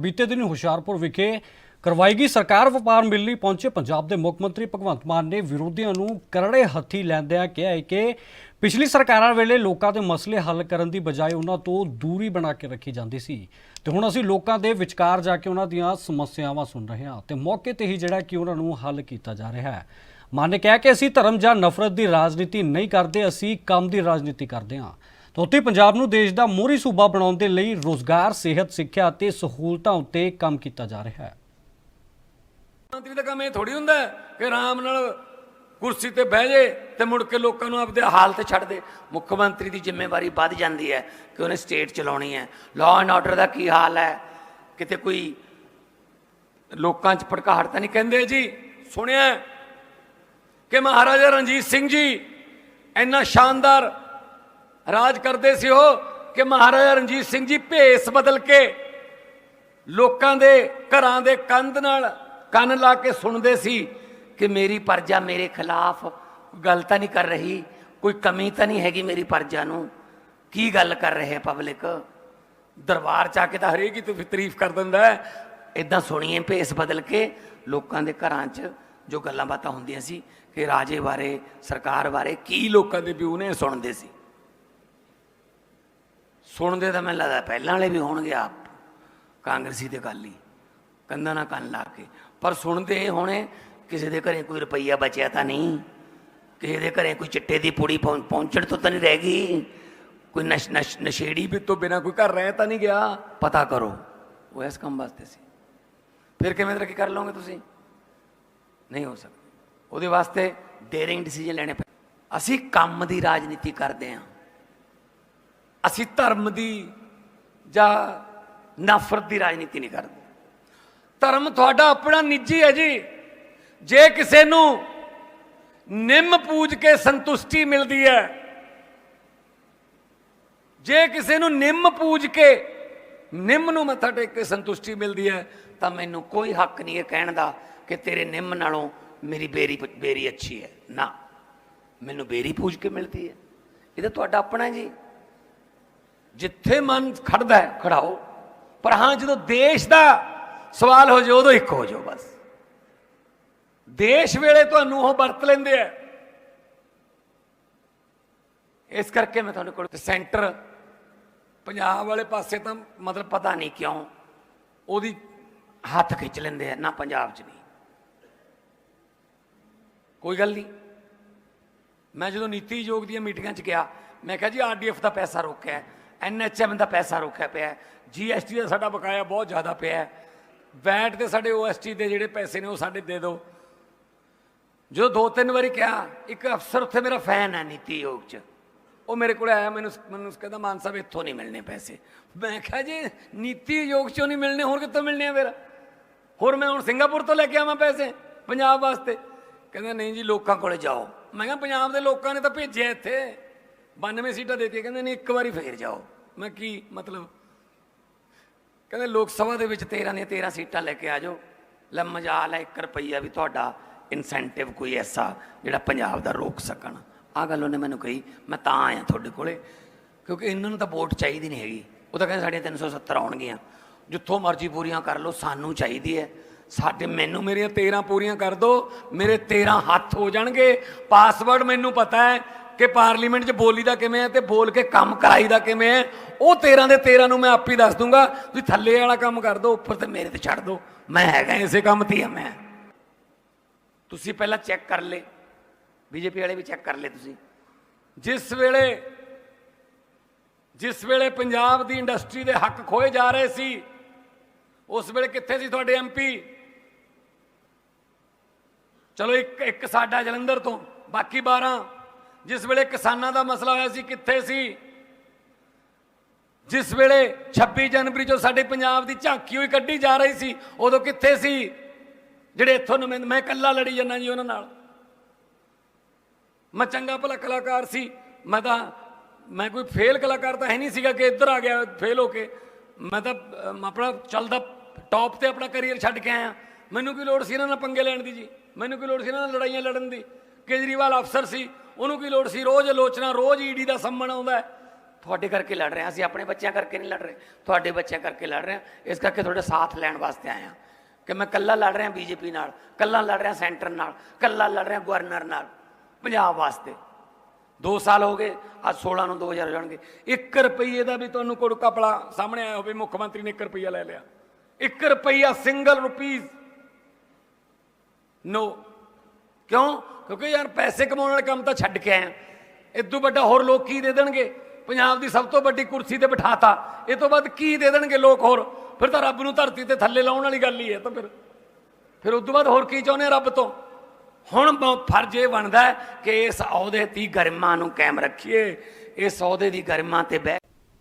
ਬੀਤੇ ਦਿਨ ਹੁਸ਼ਿਆਰਪੁਰ ਵਿਖੇ ਕਰਵਾਈ ਗਈ ਸਰਕਾਰ ਵਪਾਰ ਮਿਲ ਲਈ ਪਹੁੰਚੇ ਪੰਜਾਬ ਦੇ ਮੁੱਖ ਮੰਤਰੀ ਭਗਵੰਤ ਮਾਨ ਨੇ ਵਿਰੋਧੀਆਂ ਨੂੰ ਕਰੜੇ ਹੱਥੀ ਲੈਂਦਿਆਂ ਕਿਹਾ ਹੈ ਕਿ ਪਿਛਲੀ ਸਰਕਾਰਾਂ ਵੇਲੇ ਲੋਕਾਂ ਦੇ ਮਸਲੇ ਹੱਲ ਕਰਨ ਦੀ ਬਜਾਏ ਉਹਨਾਂ ਤੋਂ ਦੂਰੀ ਬਣਾ ਕੇ ਰੱਖੀ ਜਾਂਦੀ ਸੀ। ਤੇ ਹੁਣ ਅਸੀਂ ਲੋਕਾਂ ਦੇ ਵਿਚਕਾਰ ਜਾ ਕੇ ਉਹਨਾਂ ਦੀਆਂ ਸਮੱਸਿਆਵਾਂ ਸੁਣ ਰਹੇ ਹਾਂ ਤੇ ਮੌਕੇ ਤੇ ਹੀ ਜਿਹੜਾ ਕਿ ਉਹਨਾਂ ਨੂੰ ਹੱਲ ਕੀਤਾ ਜਾ ਰਿਹਾ ਹੈ। ਮਾਨ ਨੇ ਕਿਹਾ ਕਿ ਅਸੀਂ ਧਰਮ ਜਾਂ ਨਫ਼ਰਤ ਦੀ ਰਾਜਨੀਤੀ ਨਹੀਂ ਕਰਦੇ, ਅਸੀਂ ਕੰਮ ਦੀ ਰਾਜਨੀਤੀ ਕਰਦੇ ਹਾਂ। ਤਾਂ ਉੱਥੇ ਪੰਜਾਬ ਨੂੰ ਦੇਸ਼ ਦਾ ਮੋਹਰੀ ਸੂਬਾ ਬਣਾਉਣ ਦੇ ਲਈ ਰੋਜ਼ਗਾਰ, ਸਿਹਤ, ਸਿੱਖਿਆ ਅਤੇ ਸਹੂਲਤਾਂ ਉੱਤੇ ਕੰਮ ਕੀਤਾ ਜਾ ਰਿਹਾ ਹੈ। ਮੰਤਰੀ ਦਾ ਕੰਮ ਇਹ ਥੋੜੀ ਹੁੰਦਾ ਕਿ ਆਰਾਮ ਨਾਲ ਕੁਰਸੀ ਤੇ ਬਹਿ ਜੇ ਤੇ ਮੁੜ ਕੇ ਲੋਕਾਂ ਨੂੰ ਆਪਦੇ ਹਾਲ ਤੇ ਛੱਡ ਦੇ। ਮੁੱਖ ਮੰਤਰੀ ਦੀ ਜ਼ਿੰਮੇਵਾਰੀ ਵੱਧ ਜਾਂਦੀ ਹੈ ਕਿ ਉਹਨੇ ਸਟੇਟ ਚਲਾਉਣੀ ਹੈ। ਲਾਅ ਐਂਡ ਆਰਡਰ ਦਾ ਕੀ ਹਾਲ ਹੈ? ਕਿਤੇ ਕੋਈ ਲੋਕਾਂ 'ਚ ਭੜਕਾਹਟ ਤਾਂ ਨਹੀਂ ਕਹਿੰਦੇ ਜੀ? ਸੁਣਿਆ ਕਿ ਮਹਾਰਾਜਾ ਰਣਜੀਤ ਸਿੰਘ ਜੀ ਇੰਨਾ ਸ਼ਾਨਦਾਰ ਰਾਜ ਕਰਦੇ ਸੀ ਉਹ ਕਿ ਮਹਾਰਾਜਾ ਰਣਜੀਤ ਸਿੰਘ ਜੀ ਭੇਸ ਬਦਲ ਕੇ ਲੋਕਾਂ ਦੇ ਘਰਾਂ ਦੇ ਕੰਧ ਨਾਲ ਕੰਨ ਲਾ ਕੇ ਸੁਣਦੇ ਸੀ ਕਿ ਮੇਰੀ ਪਰਜਾ ਮੇਰੇ ਖਿਲਾਫ ਗੱਲ ਤਾਂ ਨਹੀਂ ਕਰ ਰਹੀ, ਕੋਈ ਕਮੀ ਤਾਂ ਨਹੀਂ ਹੈਗੀ ਮੇਰੀ ਪਰਜਾ ਨੂੰ। ਕੀ ਗੱਲ ਕਰ ਰਹੇ ਪਬਲਿਕ? ਦਰਬਾਰ ਚ ਆ ਕੇ ਤਾਂ ਹਰੇਕ ਹੀ ਤੇ ਤਾਰੀਫ ਕਰ ਦਿੰਦਾ ਹੈ। ਇਦਾਂ ਸੁਣੀਏ ਭੇਸ ਬਦਲ ਕੇ ਲੋਕਾਂ ਦੇ ਘਰਾਂ 'ਚ ਜੋ ਗੱਲਾਂ ਬਾਤਾਂ ਹੁੰਦੀਆਂ ਸੀ ਕਿ ਰਾਜੇ ਬਾਰੇ, ਸਰਕਾਰ ਬਾਰੇ ਕੀ ਲੋਕਾਂ ਦੇ ਵਿਊ ਨੇ ਸੁਣਦੇ ਸੀ। ਸੁਣਦੇ ਤਾਂ ਮੈਨੂੰ ਲੱਗਦਾ ਪਹਿਲਾਂ ਵਾਲੇ ਵੀ ਹੋਣਗੇ ਆਪ, ਕਾਂਗਰਸੀ ਤੇ ਅਕਾਲੀ। ਕੰਧਾਂ ਨਾਲ ਕੰਨ ਲਾ ਕੇ। ਪਰ ਸੁਣਦੇ ਇਹ ਹੋਣੇ, ਕਿਸੇ ਦੇ ਘਰੇ ਕੋਈ ਰੁਪਈਆ ਬਚਿਆ ਤਾਂ ਨਹੀਂ। ਕਿਸੇ ਦੇ ਘਰੇ ਕੋਈ ਚਿੱਟੇ ਦੀ ਪੁੜੀ ਪਹੁੰ- ਪਹੁੰਚਣ ਤੋਂ ਤਾਂ ਨਹੀਂ ਰਹਿ ਗਈ। ਕੋਈ ਨਸ਼ ਨਸ਼, ਨਸ਼ੇੜੀ ਵੀ ਤੋਂ ਬਿਨਾ ਕੋਈ ਘਰ ਰਹਿ ਤਾਂ ਨਹੀਂ ਗਿਆ। ਪਤਾ ਕਰੋ, ਉਹ ਇਸ ਕੰਮ ਵਾਸਤੇ ਸੀ। ਫਿਰ ਕਿਵੇਂ ਤਰ੍ਹਾਂ ਤਰੱਕੀ ਕਰ ਲਓਗੇ ਤੁਸੀਂ? ਨਹੀਂ ਹੋ ਸਕਦਾ। ਉਹਦੇ ਵਾਸਤੇ ਡੇਰਿੰਗ ਡਿਸੀਜਨ ਲੈਣੇ ਪੈ, ਅਸੀਂ ਕੰਮ ਦੀ ਰਾਜਨੀਤੀ ਕਰਦੇ ਹਾਂ ਅਸੀਂ ਧਰਮ ਦੀ ਜਾਂ ਨਫ਼ਰਤ ਦੀ ਰਾਜਨੀਤੀ ਨਹੀਂ ਕਰਦੇ। ਧਰਮ ਤੁਹਾਡਾ ਆਪਣਾ ਨਿੱਜੀ ਹੈ ਜੀ। ਜੇ ਕਿਸੇ ਨੂੰ ਨਿੰਮ ਪੂਜ ਕੇ ਸੰਤੁਸ਼ਟੀ ਮਿਲਦੀ ਹੈ, ਜੇ ਕਿਸੇ ਨੂੰ ਨਿੰਮ ਪੂਜ ਕੇ ਨਿੰਮ ਨੂੰ ਮੱਥਾ ਟੇਕ ਕੇ ਸੰਤੁਸ਼ਟੀ ਮਿਲਦੀ ਹੈ, ਤਾਂ ਮੈਨੂੰ ਕੋਈ ਹੱਕ ਨਹੀਂ ਇਹ ਕਹਿਣ ਦਾ ਕਿ ਤੇਰੇ ਨਿੰਮ ਨਾਲੋਂ ਮੇਰੀ ਬੇਰੀ ਬੇਰੀ ਅੱਛੀ ਹੈ। ਨਾ, ਮੈਨੂੰ ਬੇਰੀ ਪੂਜ ਕੇ ਮਿਲਦੀ ਹੈ। ਇਹ ਤਾਂ ਤੁਹਾਡਾ ਆਪਣਾ ਹੈ ਜੀ। ਜਿੱਥੇ ਮਨ ਖੜਦਾ ਹੈ, ਖੜਾਓ। ਪਰ ਹਾਂ, ਜਦੋਂ ਦੇਸ਼ ਦਾ ਸਵਾਲ ਹੋ ਜਾਓ ਉਦੋਂ ਇੱਕ ਹੋ ਜਾਓ ਬਸ। ਦੇਸ਼ ਵੇਲੇ ਤੁਹਾਨੂੰ ਉਹ ਵਰਤ ਲੈਂਦੇ ਆ। ਇਸ ਕਰਕੇ ਮੈਂ ਤੁਹਾਨੂੰ ਕੋਲ ਸੈਂਟਰ, ਪੰਜਾਬ ਵਾਲੇ ਪਾਸੇ ਤਾਂ ਮਤਲਬ ਪਤਾ ਨਹੀਂ ਕਿਉਂ ਉਹਦੀ ਹੱਥ ਖਿੱਚ ਲੈਂਦੇ ਆ, ਨਾ ਪੰਜਾਬ 'ਚ ਨਹੀਂ ਕੋਈ ਗੱਲ ਨਹੀਂ। ਮੈਂ ਜਦੋਂ ਨੀਤੀ ਆਯੋਗ ਦੀਆਂ ਮੀਟਿੰਗਾਂ 'ਚ ਗਿਆ, ਮੈਂ ਕਿਹਾ ਜੀ ਆਰਡੀਐਫ ਦਾ ਪੈਸਾ ਰੋਕਿਆ ਐਨਐਚਐਮ ਦਾ ਪੈਸਾ ਰੋਕਿਆ ਪਿਆ ਹੈ। ਜੀਐਸਟੀ ਦਾ ਸਾਡਾ ਬਕਾਇਆ ਬਹੁਤ ਜ਼ਿਆਦਾ ਪਿਆ ਹੈ। ਵੈਟ ਤੇ ਸਾਡੇ ਓਐਸਟੀ ਦੇ ਜਿਹੜੇ ਪੈਸੇ ਨੇ ਉਹ ਸਾਡੇ ਦੇ ਦਿਓ। ਜਦੋਂ ਦੋ ਤਿੰਨ ਵਾਰੀ ਕਿਹਾ, ਇੱਕ ਅਫਸਰ ਉੱਥੇ ਮੇਰਾ ਫੈਨ ਹੈ ਨੀਤੀ ਆਯੋਗ 'ਚ। ਉਹ ਮੇਰੇ ਕੋਲ ਆਇਆ, ਮੈਨੂੰ ਮੈਨੂੰ ਕਹਿੰਦਾ, ਮਾਨ ਸਾਹਿਬ, ਇੱਥੋਂ ਨਹੀਂ ਮਿਲਣੇ ਪੈਸੇ। ਮੈਂ ਕਿਹਾ, ਜੀ ਨੀਤੀ ਆਯੋਗ ਚੋਂ ਨਹੀਂ ਮਿਲਣੇ, ਹੋਰ ਕਿੱਥੋਂ ਮਿਲਣੇ ਆ ਫਿਰ? ਹੋਰ ਮੈਂ ਹੁਣ ਸਿੰਗਾਪੁਰ ਤੋਂ ਲੈ ਕੇ ਆਵਾਂ ਪੈਸੇ, ਪੰਜਾਬ ਵਾਸਤੇ। ਕਹਿੰਦਾ, ਨਹੀਂ ਜੀ, ਲੋਕਾਂ ਕੋਲੇ ਜਾਓ। ਮੈਂ ਕਿਹਾ, ਪੰਜਾਬ ਦੇ ਲੋਕਾਂ ਨੇ ਤਾਂ ਭੇਜਿਆ ਇੱਥੇ। 92 ਸੀਟਾਂ ਦੇ ਕੇ, ਕਹਿੰਦੇ, ਨਹੀਂ, ਇੱਕ ਵਾਰੀ ਫੇਰ ਜਾਓ। ਮੈਂ ਕੀ ਮਤਲਬ? ਕਹਿੰਦੇ ਲੋਕ ਸਭਾ ਦੇ ਵਿੱਚ 13 ਦੀਆਂ 13 ਸੀਟਾਂ ਲੈ ਕੇ ਆ ਜਾਓ। ਲੈ ਮਜਾਲ ਹੈ 1 ਰੁਪਈਆ ਵੀ ਤੁਹਾਡਾ ਇਨਸੈਂਟਿਵ ਕੋਈ ਐਸਾ ਜਿਹੜਾ ਪੰਜਾਬ ਦਾ ਰੋਕ ਸਕਣ। ਆ ਗੱਲ ਉਹਨੇ ਮੈਨੂੰ ਕਹੀ, ਮੈਂ ਤਾਂ ਆਇਆ ਤੁਹਾਡੇ ਕੋਲੇ, ਕਿਉਂਕਿ ਇਹਨਾਂ ਨੂੰ ਤਾਂ ਵੋਟ ਚਾਹੀਦੀ ਨਹੀਂ ਹੈਗੀ। ਉਹ ਤਾਂ ਕਹਿੰਦੇ ਸਾਡੀਆਂ 370 ਆਉਣਗੀਆਂ। ਜਿੱਥੋਂ ਮਰਜ਼ੀ ਪੂਰੀਆਂ ਕਰ ਲਓ, ਸਾਨੂੰ ਚਾਹੀਦੀ ਹੈ। ਸਾਡੇ ਮੈਨੂੰ ਮੇਰੀਆਂ 13 ਪੂਰੀਆਂ ਕਰ ਦਿਓ ਮੇਰੇ 13 ਹੱਥ ਹੋ ਜਾਣਗੇ। ਪਾਸਵਰਡ ਮੈਨੂੰ ਪਤਾ ਹੈ ਕਿ ਪਾਰਲੀਮੈਂਟ 'ਚ ਬੋਲੀ ਦਾ ਕਿਵੇਂ ਹੈ ਤੇ ਬੋਲ ਕੇ ਕੰਮ ਕਰਾਈ ਦਾ ਕਿਵੇਂ ਹੈ, ਉਹ 13 ਦੇ 13 ਨੂੰ ਮੈਂ ਆਪ ਹੀ ਦੱਸ ਦੂੰਗਾ ਤੁਸੀਂ ਥੱਲੇ ਵਾਲਾ ਕੰਮ ਕਰ ਦਿਓ ਉੱਪਰ ਤੇ ਮੇਰੇ ਤੇ ਛੱਡ ਦਿਓ ਮੈਂ ਹੈਗਾ ਇਸੇ ਕੰਮ ਤੇ ਹੀ ਹਾਂ ਮੈਂ। ਤੁਸੀਂ ਪਹਿਲਾਂ ਚੈੱਕ ਕਰ ਲੈ। ਬੀਜੇਪੀ ਵਾਲੇ ਵੀ ਚੈੱਕ ਕਰ ਲੈ ਤੁਸੀਂ। ਜਿਸ ਵੇਲੇ ਜਿਸ ਵੇਲੇ ਪੰਜਾਬ ਦੀ ਇੰਡਸਟਰੀ ਦੇ ਹੱਕ ਖੋਏ ਜਾ ਰਹੇ ਸੀ, ਉਸ ਵੇਲੇ ਕਿੱਥੇ ਸੀ ਤੁਹਾਡੇ ਐਮਪੀ ਚਲੋ ਇੱਕ ਇੱਕ ਸਾਡਾ ਜਲੰਧਰ ਤੋਂ, ਬਾਕੀ 12 ਜਿਸ ਵੇਲੇ ਕਿਸਾਨਾਂ ਦਾ ਮਸਲਾ ਹੋਇਆ ਸੀ, ਕਿੱਥੇ ਸੀ? ਜਿਸ ਵੇਲੇ 26 ਜਨਵਰੀ ਜੋ ਸਾਡੇ ਪੰਜਾਬ ਦੀ ਝਾਂਕੀ ਹੋਈ, ਕੱਢੀ ਜਾ ਰਹੀ ਸੀ, ਉਦੋਂ ਕਿੱਥੇ ਸੀ? ਜਿਹੜੇ ਇੱਥੋਂ ਨੁਮਾਇੰਦ ਮੈਂ ਇਕੱਲਾ ਲੜੀ ਜਾਂਦਾ ਜੀ ਉਹਨਾਂ ਨਾਲ। ਮੈਂ ਚੰਗਾ ਭਲਾ ਕਲਾਕਾਰ ਸੀ। ਮੈਂ ਤਾਂ ਮੈਂ ਕੋਈ ਫੇਲ ਕਲਾਕਾਰ ਤਾਂ ਹੈ ਨਹੀਂ ਸੀਗਾ ਕਿ ਇੱਧਰ ਆ ਗਿਆ, ਫੇਲ ਹੋ ਕੇ। ਮੈਂ ਤਾਂ ਆਪਣਾ ਚੱਲਦਾ ਟੌਪ ਤੇ ਆਪਣਾ ਕੈਰੀਅਰ ਛੱਡ ਕੇ ਆਇਆ। ਮੈਨੂੰ ਕੀ ਲੋੜ ਸੀ ਇਹਨਾਂ ਨਾਲ ਪੰਗੇ ਲੈਣ ਦੀ ਜੀ? ਮੈਨੂੰ ਕੀ ਲੋੜ ਸੀ ਇਹਨਾਂ ਨਾਲ ਲੜਾਈਆਂ ਲੜਨ ਦੀ? ਕੇਜਰੀਵਾਲ ਅਫਸਰ ਸੀ, ਉਹਨੂੰ ਕੀ ਲੋੜ ਸੀ? ਰੋਜ਼ ਆਲੋਚਨਾ, ਰੋਜ਼ ਈਡੀ ਦਾ ਸੰਮਣ ਆਉਂਦਾ ਤੁਹਾਡੇ ਕਰਕੇ ਲੜ ਰਹੇ ਹਾਂ ਅਸੀਂ, ਆਪਣੇ ਬੱਚਿਆਂ ਕਰਕੇ ਨਹੀਂ ਲੜ ਰਹੇ। ਤੁਹਾਡੇ ਬੱਚਿਆਂ ਕਰਕੇ ਲੜ ਰਹੇ ਹਾਂ। ਇਸ ਕਰਕੇ ਤੁਹਾਡੇ ਸਾਥ ਲੈਣ ਵਾਸਤੇ ਆਏ ਹਾਂ ਕਿ ਮੈਂ ਕੱਲਾ ਲੜ ਰਿਹਾ ਬੀਜੇਪੀ ਨਾਲ ਕੱਲਾ ਲੜ ਰਿਹਾ ਸੈਂਟਰ ਨਾਲ ਕੱਲਾ ਲੜ ਰਿਹਾ ਗਵਰਨਰ ਨਾਲ, ਪੰਜਾਬ ਵਾਸਤੇ। 2 ਸਾਲ ਹੋ ਗਏ, ਅੱਜ 16 ਨੂੰ 2000 ਹੋ ਜਾਣਗੇ। 1 ਰੁਪਈਏ ਦਾ ਵੀ ਤੁਹਾਨੂੰ ਕੋੜ ਕਪੜਾ ਸਾਹਮਣੇ ਆਇਆ ਹੋਵੇ, ਮੁੱਖ ਮੰਤਰੀ ਨੇ 1 ਰੁਪਈਆ ਲੈ ਲਿਆ। 1 ਰੁਪਈਆ ਸਿੰਗਲ ਰੁਪੀਸ ਨੋ ਕਿਉਂ? ਕਿਉਂਕਿ ਯਾਰ ਪੈਸੇ ਕਮਾਉਣ ਵਾਲੇ ਕੰਮ ਤਾਂ ਛੱਡ ਕੇ ਆਏ ਇਦੋਂ ਵੱਡਾ ਹੋਰ ਲੋਕ ਕੀ ਦੇ ਦੇਣਗੇ? ਪੰਜਾਬ ਦੀ ਸਭ ਤੋਂ ਵੱਡੀ ਕੁਰਸੀ ਤੇ ਬਿਠਾਤਾ। ਇਹ ਤੋਂ ਬਾਅਦ ਕੀ ਦੇ ਦੇਣਗੇ ਲੋਕ ਹੋਰ? ਫਿਰ ਤਾਂ ਰੱਬ ਨੂੰ ਧਰਤੀ ਤੇ ਥੱਲੇ ਲਾਉਣ ਵਾਲੀ ਗੱਲ ਹੀ ਹੈ ਤਾਂ ਫਿਰ। ਫਿਰ ਉਸ ਤੋਂ ਬਾਅਦ ਹੋਰ ਕੀ ਚਾਹੁੰਦੇ ਆ ਰੱਬ ਤੋਂ? ਹੁਣ ਫਰਜ਼ ਇਹ ਬਣਦਾ ਕਿ ਇਸ ਅਹੁਦੇ ਦੀ ਗਰਮਾ ਨੂੰ ਕਾਇਮ ਰੱਖੀਏ। ਇਸ ਅਹੁਦੇ ਦੀ ਗਰਮਾ ਤੇ ਬਹਿ